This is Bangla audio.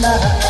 가